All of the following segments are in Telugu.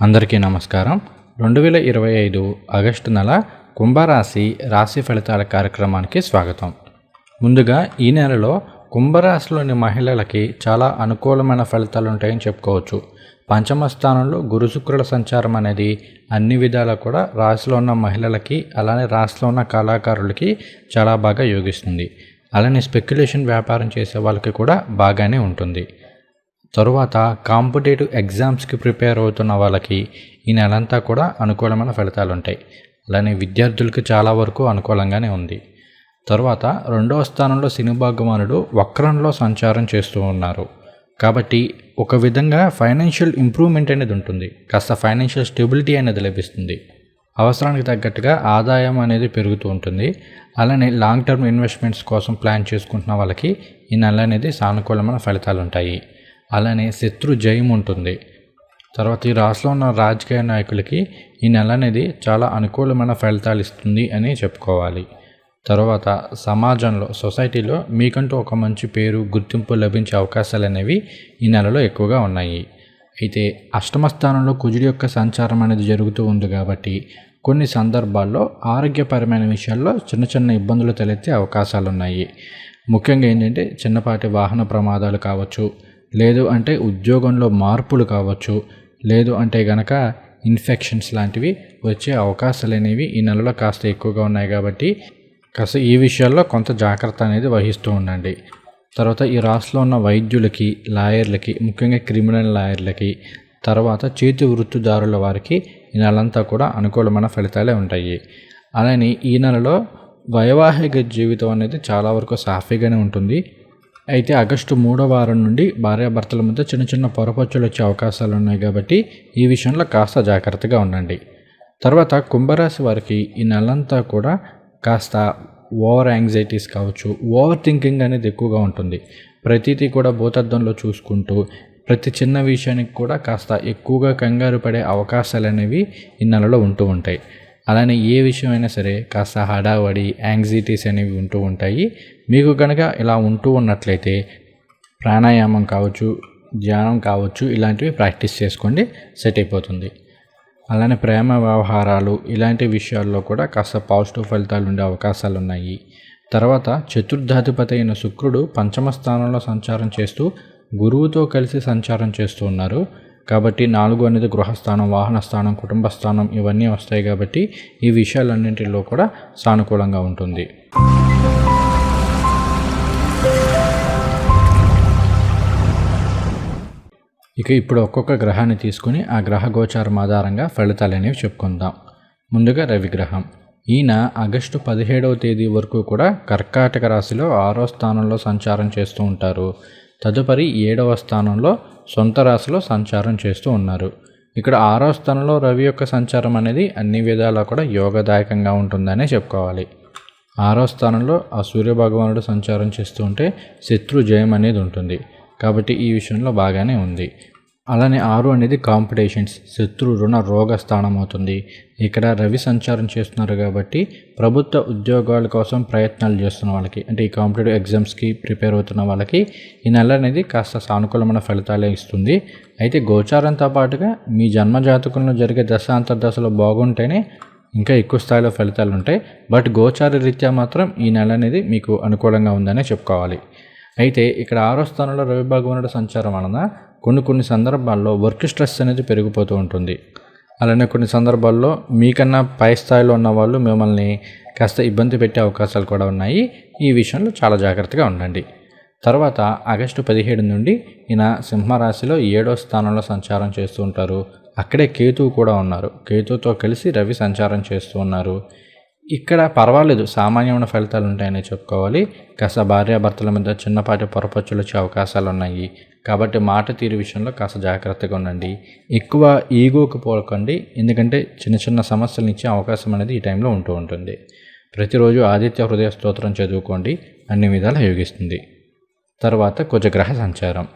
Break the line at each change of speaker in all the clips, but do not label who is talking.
అందరికీ నమస్కారం. రెండు వేల ఇరవై ఐదు ఆగస్టు నెల కుంభరాశి రాశి ఫలితాల కార్యక్రమానికి స్వాగతం. ముందుగా ఈ నెలలో కుంభరాశిలోని మహిళలకి చాలా అనుకూలమైన ఫలితాలు ఉంటాయని చెప్పుకోవచ్చు. పంచమ స్థానంలో గురు శుక్రుల సంచారం అనేది అన్ని విధాలా కూడా రాశిలో ఉన్న మహిళలకి అలానే రాశిలో ఉన్న కళాకారులకి చాలా బాగా యోగిస్తుంది. అలానే స్పెక్యులేషన్ వ్యాపారం చేసే వాళ్ళకి కూడా బాగానే ఉంటుంది. తరువాత కాంపిటేటివ్ ఎగ్జామ్స్కి ప్రిపేర్ అవుతున్న వాళ్ళకి ఈ నెలంతా కూడా అనుకూలమైన ఫలితాలు ఉంటాయి అలానే విద్యార్థులకు చాలా వరకు అనుకూలంగానే ఉంది. తరువాత రెండవ స్థానంలో శని భగవానుడు వక్రంలో సంచారం చేస్తూ ఉన్నారు. కాబట్టి ఒక విధంగా ఫైనాన్షియల్ ఇంప్రూవ్మెంట్ అనేది ఉంటుంది. కాస్త ఫైనాన్షియల్ స్టెబిలిటీ అనేది లభిస్తుంది. అవసరానికి తగ్గట్టుగా ఆదాయం అనేది పెరుగుతూ ఉంటుంది. అలానే లాంగ్ టర్మ్ ఇన్వెస్ట్మెంట్స్ కోసం ప్లాన్ చేసుకుంటున్న వాళ్ళకి ఈ నెల అనేది సానుకూలమైన ఫలితాలు ఉంటాయి అలానే శత్రు జయం ఉంటుంది. తర్వాత ఈ రాష్ట్రంలో ఉన్న రాజకీయ నాయకులకి ఈ నెల అనేది చాలా అనుకూలమైన ఫలితాలు ఇస్తుంది అని చెప్పుకోవాలి. తర్వాత సమాజంలో సొసైటీలో మీకంటూ ఒక మంచి పేరు గుర్తింపు లభించే అవకాశాలు అనేవి ఈ నెలలో ఎక్కువగా ఉన్నాయి. అయితే అష్టమ స్థానంలో కుజుడి యొక్క సంచారం అనేది జరుగుతూ ఉంది కాబట్టి కొన్ని సందర్భాల్లో ఆరోగ్యపరమైన విషయాల్లో చిన్న చిన్న ఇబ్బందులు తలెత్తే అవకాశాలు ఉన్నాయి ముఖ్యంగా ఏంటంటే చిన్నపాటి వాహన ప్రమాదాలు కావచ్చు లేదు అంటే ఉద్యోగంలో మార్పులు కావచ్చు. లేదు అంటే గనక ఇన్ఫెక్షన్స్ లాంటివి వచ్చే అవకాశాలు అనేవి ఈ నెలలో కాస్త ఎక్కువగా ఉన్నాయి కాబట్టి కాస్త ఈ విషయాల్లో కొంత జాగ్రత్త అనేది వహిస్తూ ఉండండి. తర్వాత ఈ రాష్ట్రంలో ఉన్న వైద్యులకి లాయర్లకి ముఖ్యంగా క్రిమినల్ లాయర్లకి తర్వాత చేతి వృత్తిదారుల వారికి ఈ నెలంతా కూడా అనుకూలమైన ఫలితాలే ఉంటాయి. అలానే ఈ నెలలో వైవాహిక జీవితం అనేది చాలా వరకు సాఫీగానే ఉంటుంది. అయితే ఆగస్టు మూడో వారం నుండి భార్యాభర్తల మధ్య చిన్న చిన్న పొరపచ్చులు వచ్చే అవకాశాలు ఉన్నాయి కాబట్టి ఈ విషయంలో కాస్త జాగ్రత్తగా ఉండండి. తర్వాత కుంభరాశి వారికి ఈ నెలంతా కూడా కాస్త ఓవర్ యాంగ్జైటీస్ కావచ్చు ఓవర్ థింకింగ్ అనేది ఎక్కువగా ఉంటుంది. ప్రతిదీ కూడా భూతద్దంలో చూసుకుంటూ ప్రతి చిన్న విషయానికి కూడా కాస్త ఎక్కువగా కంగారు పడే అవకాశాలు అనేవి ఈ నెలలో ఉంటూ ఉంటాయి. అలానే ఏ విషయమైనా సరే కాస్త హడావడి యాంగ్జైటీస్ అనేవి ఉంటూ ఉంటాయి. మీకు కనుక ఇలా ఉంటూ ఉన్నట్లయితే ప్రాణాయామం కావచ్చు ధ్యానం కావచ్చు ఇలాంటివి ప్రాక్టీస్ చేసుకోండి సెట్ అయిపోతుంది. అలానే ప్రేమ వ్యవహారాలు ఇలాంటి విషయాల్లో కూడా కాస్త పాజిటివ్ ఫలితాలు ఉండే అవకాశాలు ఉన్నాయి. తర్వాత చతుర్థాధిపతి అయిన శుక్రుడు పంచమ స్థానంలో సంచారం చేస్తూ గురువుతో కలిసి సంచారం చేస్తూ ఉన్నారు. కాబట్టి నాలుగు అనేది గృహస్థానం వాహన స్థానం కుటుంబ స్థానం ఇవన్నీ వస్తాయి కాబట్టి ఈ విషయాలన్నింటిలో కూడా సానుకూలంగా ఉంటుంది. ఇక ఇప్పుడు ఒక్కొక్క గ్రహాన్ని తీసుకుని ఆ గ్రహ గోచారం ఆధారంగా ఫలితాలు అనేవి చెప్పుకుందాం. ముందుగా రవిగ్రహం ఈయన ఆగస్టు పదిహేడవ తేదీ వరకు కూడా కర్కాటక రాశిలో ఆరో స్థానంలో సంచారం చేస్తూ ఉంటారు. తదుపరి ఏడవ స్థానంలో సొంత రాశిలో సంచారం చేస్తూ ఉన్నారు. ఇక్కడ ఆరో స్థానంలో రవి యొక్క సంచారం అనేది అన్ని విధాలా కూడా యోగదాయకంగా ఉంటుందనే చెప్పుకోవాలి. ఆరో స్థానంలో ఆ సూర్య భగవానుడు సంచారం చేస్తూ ఉంటే శత్రు జయం అనేది ఉంటుంది. కాబట్టి ఈ విషయంలో బాగానే ఉంది. అలానే ఆరు అనేది కాంపిటీషన్స్ శత్రు రుణ రోగ స్థానం అవుతుంది. ఇక్కడ రవి సంచారం చేస్తున్నారు కాబట్టి ప్రభుత్వ ఉద్యోగాల కోసం ప్రయత్నాలు చేస్తున్న వాళ్ళకి అంటే ఈ కాంపిటేటివ్ ఎగ్జామ్స్కి ప్రిపేర్ అవుతున్న వాళ్ళకి ఈ నెల అనేది కాస్త సానుకూలమైన ఫలితాలే ఇస్తుంది. అయితే గోచారంతో పాటుగా మీ జన్మ జాతకంలో జరిగే దశ అంతర్దశలో బాగుంటేనే ఇంకా ఎక్కువ స్థాయిలో ఫలితాలు ఉంటాయి. బట్ గోచార రీత్యా మాత్రం ఈ నెల అనేది మీకు అనుకూలంగా ఉందనే చెప్పుకోవాలి. అయితే ఇక్కడ ఆరో స్థానంలో రవి భగవానుడు సంచారం వలన కొన్ని కొన్ని సందర్భాల్లో వర్క్ స్ట్రెస్ అనేది పెరిగిపోతూ ఉంటుంది. అలానే కొన్ని సందర్భాల్లో మీకన్నా పై స్థాయిలో ఉన్న వాళ్ళు మిమ్మల్ని కాస్త ఇబ్బంది పెట్టే అవకాశాలు కూడా ఉన్నాయి. ఈ విషయంలో చాలా జాగ్రత్తగా ఉండండి. తర్వాత ఆగస్టు పదిహేడు నుండి ఈయన సింహరాశిలో ఏడో స్థానంలో సంచారం చేస్తూ ఉంటారు. అక్కడే కేతువు కూడా ఉన్నారు. కేతువుతో కలిసి రవి సంచారం చేస్తూ ఉన్నారు. ఇక్కడ పర్వాలేదు సామాన్యమైన ఫలితాలు ఉంటాయని చెప్పుకోవాలి. కాస్త భార్యాభర్తల మధ్య చిన్నపాటి పొరపచ్చులు వచ్చే అవకాశాలు ఉన్నాయి. కాబట్టి మాట తీరు విషయంలో కాస్త జాగ్రత్తగా ఉండండి. ఎక్కువ ఈగోకి పోకండి ఎందుకంటే చిన్న చిన్న సమస్యలు ఇచ్చే అవకాశం అనేది ఈ టైంలో ఉంటూ ఉంటుంది. ప్రతిరోజు ఆదిత్య హృదయ స్తోత్రం చదువుకోండి. అన్ని విధాలు యోగిస్తుంది. తర్వాత కుజగ్రహ సంచారం.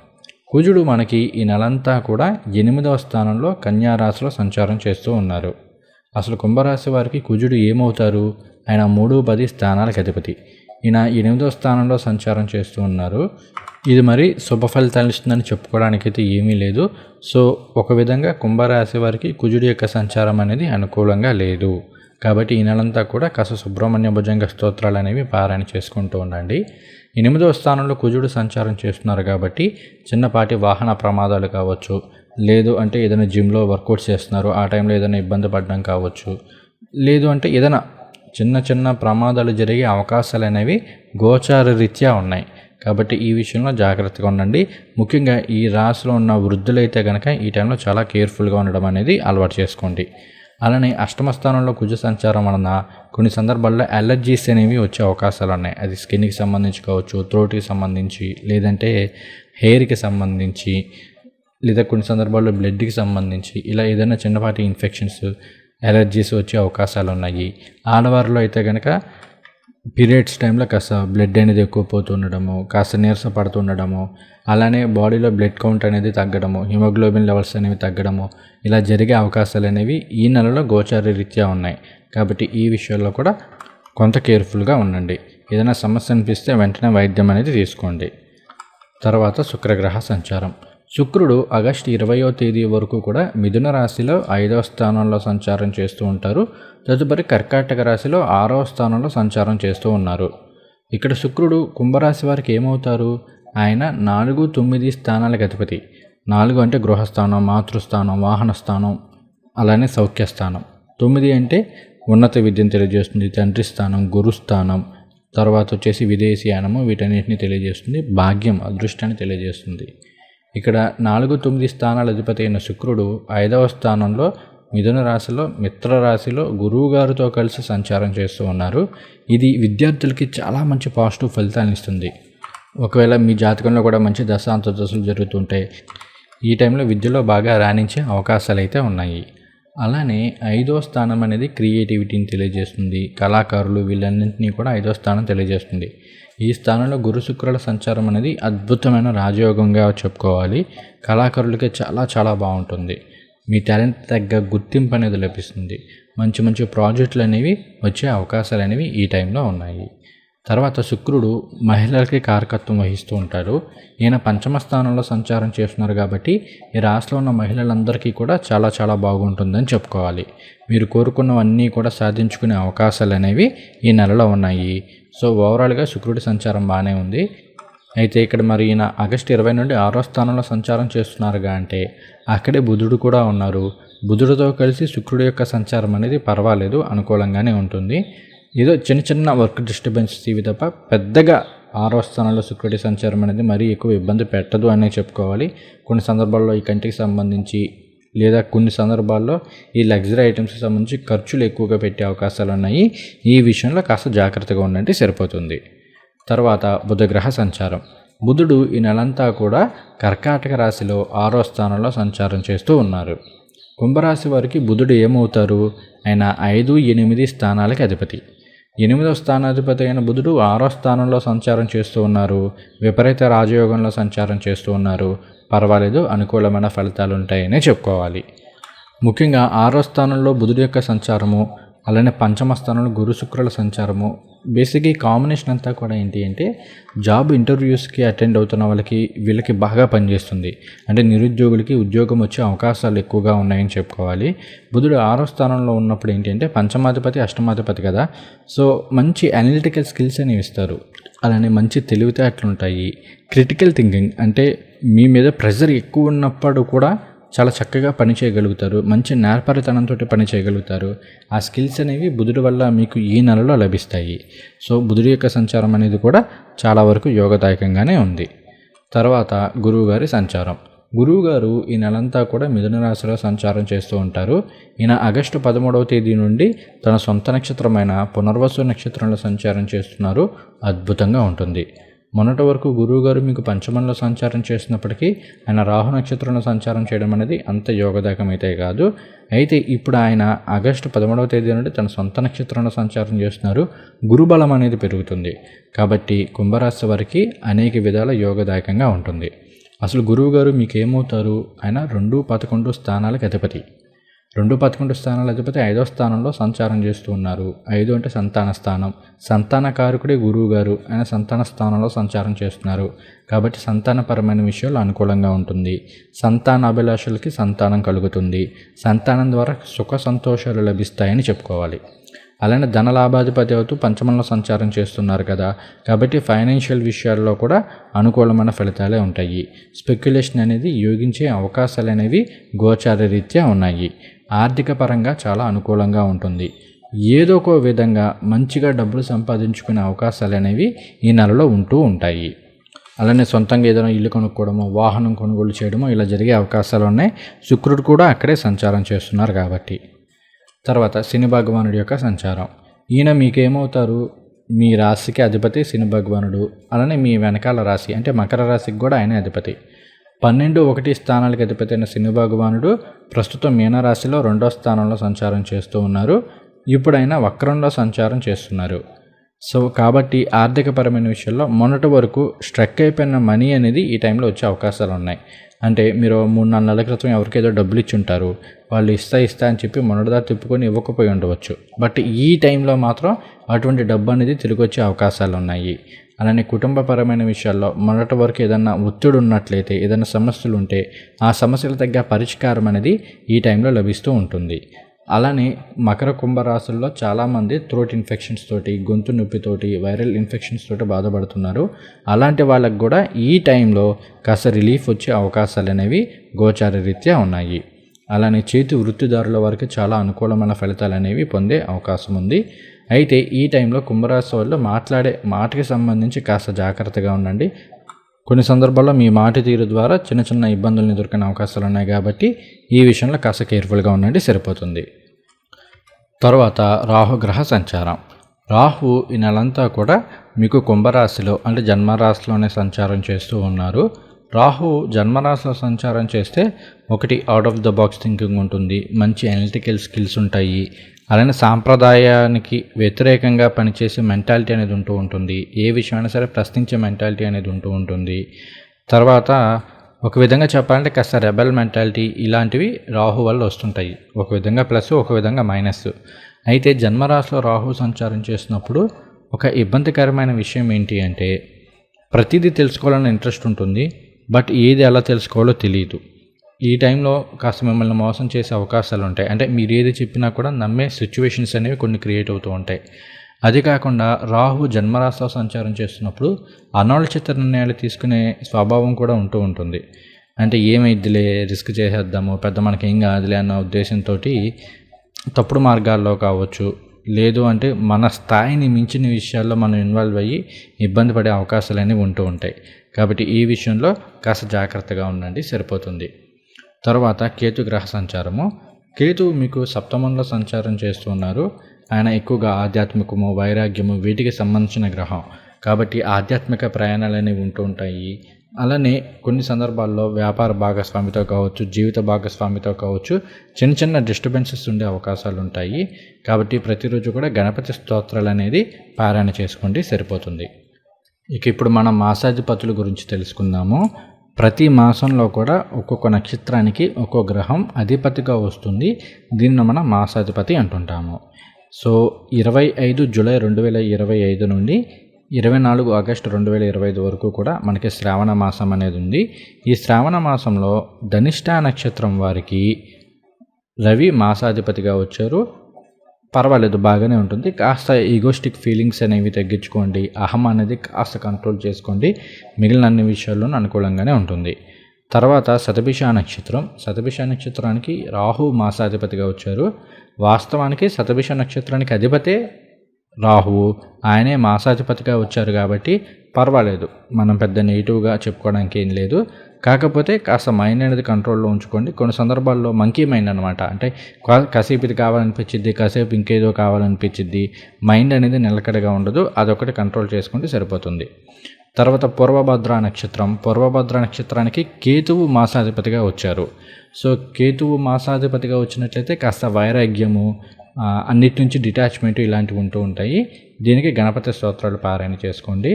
కుజుడు మనకి ఈ నెలంతా కూడా ఎనిమిదవ స్థానంలో కన్యారాశిలో సంచారం చేస్తూ ఉన్నారు. అసలు కుంభరాశి వారికి కుజుడు ఏమవుతారు? ఆయన మూడు పది స్థానాలకు అధిపతి. ఈయన ఎనిమిదో స్థానంలో సంచారం చేస్తూ ఉన్నారు. ఇది మరి శుభ ఫలితాలు ఇస్తుందని చెప్పుకోవడానికైతే ఏమీ లేదు. సో ఒక విధంగా కుంభరాశి వారికి కుజుడి యొక్క సంచారం అనేది అనుకూలంగా లేదు. కాబట్టి ఈ నెలంతా కూడా కాస్త సుబ్రహ్మణ్య భుజంగ స్తోత్రాలు అనేవి పారాయణ చేసుకుంటూ ఉండండి. ఎనిమిదవ స్థానంలో కుజుడు సంచారం చేస్తున్నారు కాబట్టి చిన్నపాటి వాహన ప్రమాదాలు కావచ్చు లేదు అంటే ఏదైనా జిమ్లో వర్కౌట్ చేస్తున్నారు ఆ టైంలో ఏదైనా ఇబ్బంది పడడం కావచ్చు. లేదు అంటే ఏదైనా చిన్న చిన్న ప్రమాదాలు జరిగే అవకాశాలు అనేవి గోచార రీత్యా ఉన్నాయి. కాబట్టి ఈ విషయంలో జాగ్రత్తగా ఉండండి. ముఖ్యంగా ఈ రాశిలో ఉన్న వృద్ధులైతే కనుక ఈ టైంలో చాలా కేర్ఫుల్గా ఉండడం అనేది అలవాటు చేసుకోండి. అలానే అష్టమ స్థానంలో కుజ సంచారం వలన కొన్ని సందర్భాల్లో అలర్జీస్ అనేవి వచ్చే అవకాశాలు ఉన్నాయి. అది స్కిన్కి సంబంధించి కావచ్చు త్రోట్కి సంబంధించి లేదంటే హెయిర్కి సంబంధించి లేదా కొన్ని సందర్భాల్లో బ్లడ్కి సంబంధించి ఇలా ఏదైనా చిన్నపాటి ఇన్ఫెక్షన్స్ ఎలర్జీస్ వచ్చే అవకాశాలు ఉన్నాయి. ఆడవారిలో అయితే కనుక పీరియడ్స్ టైంలో కాస్త బ్లడ్ అనేది ఎక్కువ పోతుండడము కాస్త నీరస పడుతుండడము అలానే బాడీలో బ్లడ్ కౌంట్ అనేది తగ్గడము హిమోగ్లోబిన్ లెవెల్స్ అనేవి తగ్గడము ఇలా జరిగే అవకాశాలు అనేవి ఈ నెలలో గోచార రీత్యా ఉన్నాయి. కాబట్టి ఈ విషయాల్లో కూడా కొంత కేర్ఫుల్గా ఉండండి. ఏదైనా సమస్య అనిపిస్తే వెంటనే వైద్యం అనేది తీసుకోండి. తర్వాత శుక్రగ్రహ సంచారం. శుక్రుడు ఆగస్టు ఇరవయో తేదీ వరకు కూడా మిథున రాశిలో ఐదవ స్థానంలో సంచారం చేస్తూ ఉంటారు. తదుపరి కర్కాటక రాశిలో ఆరవ స్థానంలో సంచారం చేస్తూ ఉన్నారు. ఇక్కడ శుక్రుడు కుంభరాశి వారికి ఏమవుతారు? ఆయన నాలుగు తొమ్మిది స్థానాలకు అధిపతి. నాలుగు అంటే గృహస్థానం మాతృస్థానం వాహన స్థానం అలానే సౌఖ్యస్థానం. తొమ్మిది అంటే ఉన్నత విద్యను తెలియజేస్తుంది తండ్రి స్థానం గురుస్థానం తర్వాత వచ్చేసి విదేశీయానము వీటన్నిటిని తెలియజేస్తుంది భాగ్యం అదృష్టాన్ని తెలియజేస్తుంది. ఇక్కడ నాలుగు తొమ్మిది స్థానాల అధిపతి అయిన శుక్రుడు ఐదవ స్థానంలో మిథున రాశిలో మిత్ర రాశిలో గురువు గారితో కలిసి సంచారం చేస్తూ ఉన్నారు. ఇది విద్యార్థులకి చాలా మంచి పాజిటివ్ ఫలితాన్ని ఇస్తుంది. ఒకవేళ మీ జాతకంలో కూడా మంచి దశ అంతర్దశలు జరుగుతుంటాయి ఈ టైంలో విద్యలో బాగా రాణించే అవకాశాలు అయితే ఉన్నాయి. అలానే ఐదో స్థానం అనేది క్రియేటివిటీని తెలియజేస్తుంది. కళాకారులు వీళ్ళన్నింటినీ కూడా ఐదో స్థానం తెలియజేస్తుంది. ఈ స్థానంలో గురు శుక్రుల సంచారం అనేది అద్భుతమైన రాజయోగంగా చెప్పుకోవాలి. కళాకారులకి చాలా చాలా బాగుంటుంది. మీ టాలెంట్ తగ్గ గుర్తింపు అనేది లభిస్తుంది. మంచి మంచి ప్రాజెక్టులు అనేవి వచ్చే అవకాశాలు అనేవి ఈ టైంలో ఉన్నాయి. తర్వాత శుక్రుడు మహిళలకి కారకత్వం వహిస్తూ ఉంటారు ఈయన పంచమ స్థానంలో సంచారం చేస్తున్నారు కాబట్టి ఈ రాశిలో ఉన్న మహిళలందరికీ కూడా చాలా చాలా బాగుంటుందని చెప్పుకోవాలి. మీరు కోరుకున్నవన్నీ కూడా సాధించుకునే అవకాశాలు అనేవి ఈ నెలలో ఉన్నాయి. సో ఓవరాల్గా శుక్రుడి సంచారం బాగానే ఉంది. అయితే ఇక్కడ మరి ఈయన ఆగస్టు ఇరవై నుండి ఆరో స్థానంలో సంచారం చేస్తున్నారుగా అంటే అక్కడే బుధుడు కూడా ఉన్నారు. బుధుడితో కలిసి శుక్రుడి యొక్క సంచారం అనేది పర్వాలేదు అనుకూలంగానే ఉంటుంది. ఏదో చిన్న చిన్న వర్క్ డిస్టర్బెన్స్ ఇవి తప్ప పెద్దగా ఆరో స్థానంలో శుక్రుడి సంచారం అనేది మరీ ఎక్కువ ఇబ్బంది పెట్టదు అనే చెప్పుకోవాలి. కొన్ని సందర్భాల్లో ఈ కంటికి సంబంధించి లేదా కొన్ని సందర్భాల్లో ఈ లగ్జరీ ఐటమ్స్కి సంబంధించి ఖర్చులు ఎక్కువగా పెట్టే అవకాశాలు ఉన్నాయి. ఈ విషయంలో కాస్త జాగ్రత్తగా ఉండండి సరిపోతుంది. తర్వాత బుధగ్రహ సంచారం. బుధుడు ఈ నెలంతా కూడా కర్కాటక రాశిలో ఆరో స్థానంలో సంచారం చేస్తూ ఉన్నారు. కుంభరాశి వారికి బుధుడు ఏమవుతారు? ఆయన ఐదు ఎనిమిది స్థానాలకి అధిపతి. ఎనిమిదవ స్థానాధిపతి అయిన బుధుడు ఆరో స్థానంలో సంచారం చేస్తూ ఉన్నారు. విపరీత రాజయోగంలో సంచారం చేస్తూ ఉన్నారు. పర్వాలేదు అనుకూలమైన ఫలితాలు ఉంటాయనే చెప్పుకోవాలి. ముఖ్యంగా ఆరో స్థానంలో బుధుడు యొక్క సంచారము అలానే పంచమ స్థానంలో గురు శుక్రుల సంచారము. బేసిక్గా ఈ కాంబినేషన్ అంతా కూడా ఏంటి అంటే జాబ్ ఇంటర్వ్యూస్కి అటెండ్ అవుతున్న వాళ్ళకి వీళ్ళకి బాగా పనిచేస్తుంది. అంటే నిరుద్యోగులకి ఉద్యోగం వచ్చే అవకాశాలు ఎక్కువగా ఉన్నాయని చెప్పుకోవాలి. బుధుడు ఆరో స్థానంలో ఉన్నప్పుడు ఏంటి అంటే పంచమాధిపతి అష్టమాధిపతి కదా. సో మంచి అనలిటికల్ స్కిల్స్ అనేవి ఇస్తారు. అలానే మంచి తెలివితేటలు ఉంటాయి క్రిటికల్ థింకింగ్ అంటే మీ మీద ప్రెషర్ ఎక్కువ ఉన్నప్పుడు కూడా చాలా చక్కగా పని చేయగలుగుతారు. మంచి నేర్పరితనంతో పని చేయగలుగుతారు. ఆ స్కిల్స్ అనేవి బుధుడి వల్ల మీకు ఈ నెలలో లభిస్తాయి. సో బుధుడి యొక్క సంచారం అనేది కూడా చాలా వరకు యోగదాయకంగానే ఉంది. తర్వాత గురువుగారి సంచారం. గురువుగారు ఈ నెలంతా కూడా మిథున రాశిలో సంచారం చేస్తూ ఉంటారు. ఈయన ఆగస్టు పదమూడవ తేదీ నుండి తన సొంత నక్షత్రమైన పునర్వసు నక్షత్రంలో సంచారం చేస్తున్నారు. అద్భుతంగా ఉంటుంది. మొన్నటి వరకు గురువుగారు మీకు పంచమంలో సంచారం చేసినప్పటికీ ఆయన రాహు నక్షత్రంలో సంచారం చేయడం అనేది అంత యోగదాయకం అయితే కాదు. అయితే ఇప్పుడు ఆయన ఆగస్టు పదమూడవ తేదీ నుండి తన సొంత నక్షత్రంలో సంచారం చేస్తున్నారు. గురుబలం అనేది పెరుగుతుంది. కాబట్టి కుంభరాశి వారికి అనేక విధాల యోగదాయకంగా ఉంటుంది. అసలు గురువుగారు మీకేమవుతారు? మీకు ఏమవుతారు ఆయన రెండు పదకొండు స్థానాలకు అధిపతి. రెండు పదకొండు స్థానాలు అధిపతి ఐదో స్థానంలో సంచారం చేస్తూ ఉన్నారు. ఐదు అంటే సంతాన స్థానం. సంతాన కారకుడే గురువు గారు ఆయన సంతాన స్థానంలో సంచారం చేస్తున్నారు. కాబట్టి సంతానపరమైన విషయాలు అనుకూలంగా ఉంటుంది. సంతాన అభిలాషలకి సంతానం కలుగుతుంది. సంతానం ద్వారా సుఖ సంతోషాలు లభిస్తాయని చెప్పుకోవాలి. అలానే ధన లాభాధిపతి అవుతూ పంచమంలో సంచారం చేస్తున్నారు కదా. కాబట్టి ఫైనాన్షియల్ విషయాల్లో కూడా అనుకూలమైన ఫలితాలే ఉంటాయి. స్పెక్యులేషన్ అనేది యోగించే అవకాశాలు అనేవి గోచార రీత్యా ఉన్నాయి. ఆర్థిక పరంగా చాలా అనుకూలంగా ఉంటుంది. ఏదో ఒక విధంగా మంచిగా డబ్బులు సంపాదించుకునే అవకాశాలు అనేవి ఈ నెలలో ఉంటూ ఉంటాయి. అలానే సొంతంగా ఏదైనా ఇల్లు కొనుక్కోవడమో వాహనం కొనుగోలు చేయడమో ఇలా జరిగే అవకాశాలు ఉన్నాయి. శుక్రుడు కూడా అక్కడే సంచారం చేస్తున్నారు కాబట్టి. తర్వాత శని భగవానుడి యొక్క సంచారం. ఈయన మీకేమవుతారు? మీ రాశికి అధిపతి శని భగవానుడు. అలానే మీ వెనకాల రాశి అంటే మకర రాశికి కూడా ఆయన అధిపతి. పన్నెండు ఒకటి స్థానాలకు అధిపతి శని భగవానుడు ప్రస్తుతం మీనరాశిలో రెండో స్థానంలో సంచారం చేస్తూ ఉన్నారు. ఇప్పుడైనా వక్రంలో సంచారం చేస్తున్నారు. సో కాబట్టి ఆర్థికపరమైన విషయాల్లో మొన్నటి వరకు స్ట్రక్ అయిపోయిన మనీ అనేది ఈ టైంలో వచ్చే అవకాశాలు ఉన్నాయి అంటే మీరు మూడు నాలుగు నెలల క్రితం ఎవరికేదో డబ్బులు ఇచ్చి ఉంటారు వాళ్ళు ఇస్తా ఇస్తా అని చెప్పి మొన్నటిదా తిప్పుకొని ఇవ్వకపోయి ఉండవచ్చు. బట్ ఈ టైంలో మాత్రం అటువంటి డబ్బు అనేది తిరిగి వచ్చే అవకాశాలు ఉన్నాయి. అలానే కుటుంబపరమైన విషయాల్లో మొన్నటి వరకు ఏదన్నా ఒత్తిడి ఉన్నట్లయితే ఏదైనా సమస్యలు ఉంటే ఆ సమస్యలు తగ్గ పరిష్కారం అనేది ఈ టైంలో లభిస్తూ ఉంటుంది. అలానే మకర కుంభరాశుల్లో చాలామంది థ్రోట్ ఇన్ఫెక్షన్స్ తోటి గొంతు నొప్పితోటి వైరల్ ఇన్ఫెక్షన్స్ తోటి బాధపడుతున్నారు. అలాంటి వాళ్ళకు కూడా ఈ టైంలో కాస్త రిలీఫ్ వచ్చే అవకాశాలు అనేవి గోచార రీత్యా ఉన్నాయి. అలానే చేతి వృత్తిదారుల వరకు చాలా అనుకూలమైన ఫలితాలు అనేవి పొందే అవకాశం ఉంది. అయితే ఈ టైంలో కుంభరాశి వాళ్ళు మాట్లాడే మాటకి సంబంధించి కాస్త జాగ్రత్తగా ఉండండి. కొన్ని సందర్భాల్లో మీ మాట తీరు ద్వారా చిన్న చిన్న ఇబ్బందులను ఎదుర్కొనే అవకాశాలు ఉన్నాయి కాబట్టి ఈ విషయంలో కాస్త కేర్ఫుల్గా ఉండండి సరిపోతుంది. తర్వాత రాహుగ్రహ సంచారం. రాహు ఈ నెలంతా కూడా మీకు కుంభరాశిలో అంటే జన్మరాశిలోనే సంచారం చేస్తూ ఉన్నారు. రాహు జన్మరాశిలో సంచారం చేస్తే ఒకటి out of the box thinking ఉంటుంది మంచి అనలిటికల్ స్కిల్స్ ఉంటాయి అలానే సాంప్రదాయానికి వ్యతిరేకంగా పనిచేసే మెంటాలిటీ అనేది ఉంటూ ఉంటుంది. ఏ విషయమైనా సరే ప్రశ్నించే మెంటాలిటీ అనేది ఉంటూ ఉంటుంది. తర్వాత ఒక విధంగా చెప్పాలంటే కాస్త రెబల్ మెంటాలిటీ ఇలాంటివి రాహు వల్ల వస్తుంటాయి. ఒక విధంగా ప్లస్ ఒక విధంగా మైనస్. అయితే జన్మరాశిలో రాహు సంచారం చేసినప్పుడు ఒక ఇబ్బందికరమైన విషయం ఏంటి అంటే ప్రతిదీ తెలుసుకోవాలని ఇంట్రెస్ట్ ఉంటుంది. బట్ ఏది ఎలా తెలుసుకోవాలో తెలియదు. ఈ టైంలో కాస్త మిమ్మల్ని మోసం చేసే అవకాశాలు ఉంటాయి. అంటే మీరు ఏది చెప్పినా కూడా నమ్మే సిచ్యువేషన్స్ అనేవి కొన్ని క్రియేట్ అవుతూ ఉంటాయి. అది కాకుండా రాహు జన్మరాశిలో సంచారం చేస్తున్నప్పుడు అనాలోచిత నిర్ణయాలు తీసుకునే స్వభావం కూడా ఉంటూ ఉంటుంది. అంటే ఏమైద్దిలే రిస్క్ చేసేద్దాము పెద్ద మనకి ఏం కాదులే అన్న ఉద్దేశంతో తప్పుడు మార్గాల్లో కావచ్చు లేదు అంటే మన స్థాయిని మించిన విషయాల్లో మనం ఇన్వాల్వ్ అయ్యి ఇబ్బంది పడే అవకాశాలు అనేవి ఉంటూ ఉంటాయి. కాబట్టి ఈ విషయంలో కాస్త జాగ్రత్తగా ఉండండి సరిపోతుంది. తర్వాత కేతు గ్రహ సంచారము. కేతు మీకు సప్తమంలో సంచారం చేస్తున్నారు ఆయన ఎక్కువగా ఆధ్యాత్మికము వైరాగ్యము వీటికి సంబంధించిన గ్రహం. కాబట్టి ఆధ్యాత్మిక ప్రయాణాలు అనేవి ఉంటూ ఉంటాయి. అలానే కొన్ని సందర్భాల్లో వ్యాపార భాగస్వామితో కావచ్చు జీవిత భాగస్వామితో కావచ్చు చిన్న చిన్న డిస్టర్బెన్సెస్ ఉండే అవకాశాలు ఉంటాయి. కాబట్టి ప్రతిరోజు కూడా గణపతి స్తోత్రాలు అనేది పారాయణ చేసుకోండి సరిపోతుంది. ఇక ఇప్పుడు మనం మాసాధిపతుల గురించి తెలుసుకుందాము. ప్రతి మాసంలో కూడా ఒక్కొక్క నక్షత్రానికి ఒక్కో గ్రహం అధిపతిగా వస్తుంది. దీన్ని మనం మాసాధిపతి అంటుంటాము. సో ఇరవై ఐదు జూలై రెండు వేల ఇరవై ఐదు నుండి ఇరవై నాలుగు ఆగస్టు రెండు వేల ఇరవై ఐదు వరకు కూడా మనకి శ్రావణ మాసం అనేది ఉంది. ఈ శ్రావణ మాసంలో ధనిష్ట నక్షత్రం వారికి రవి మాసాధిపతిగా వచ్చారు. పర్వాలేదు బాగానే ఉంటుంది. కాస్త ఈగోస్టిక్ ఫీలింగ్స్ అనేవి తగ్గించుకోండి. అహం అనేది కాస్త కంట్రోల్ చేసుకోండి. మిగిలిన అన్ని విషయాల్లోనూ అనుకూలంగానే ఉంటుంది. తర్వాత శతభిష నక్షత్రం. శతభిష నక్షత్రానికి రాహు మాసాధిపతిగా వచ్చారు. వాస్తవానికి శతభిష నక్షత్రానికి అధిపతే రాహువు. ఆయనే మాసాధిపతిగా వచ్చారు కాబట్టి పర్వాలేదు. మనం పెద్ద నెగిటివ్గా చెప్పుకోవడానికి ఏం లేదు. కాకపోతే కాస్త మైండ్ అనేది కంట్రోల్లో ఉంచుకోండి. కొన్ని సందర్భాల్లో మంకీ మైండ్ అనమాట అంటే కాసేపు ఇది కావాలనిపించింది కాసేపు ఇంకేదో కావాలనిపించింది మైండ్ అనేది నిలకడగా ఉండదు. అదొకటి కంట్రోల్ చేసుకుంటే సరిపోతుంది. తర్వాత పూర్వభద్ర నక్షత్రం. పూర్వభద్ర నక్షత్రానికి కేతువు మాసాధిపతిగా వచ్చారు. సో కేతువు మాసాధిపతిగా వచ్చినట్లయితే కాస్త వైరాగ్యము అన్నిటి నుంచి డిటాచ్మెంట్ ఇలాంటివి ఉంటూ ఉంటాయి. దీనికి గణపతి స్తోత్రాలు పారాయణ చేసుకోండి.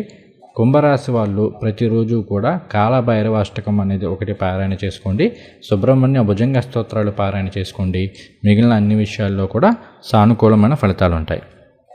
కుంభరాశి వాళ్ళు ప్రతిరోజు కూడా కాలభైరవ అష్టకం అనేది ఒకటి పారాయణ చేసుకోండి. సుబ్రహ్మణ్య భుజంగ స్తోత్రాలు పారాయణ చేసుకోండి. మిగిలిన అన్ని విషయాల్లో కూడా సానుకూలమైన ఫలితాలు ఉంటాయి.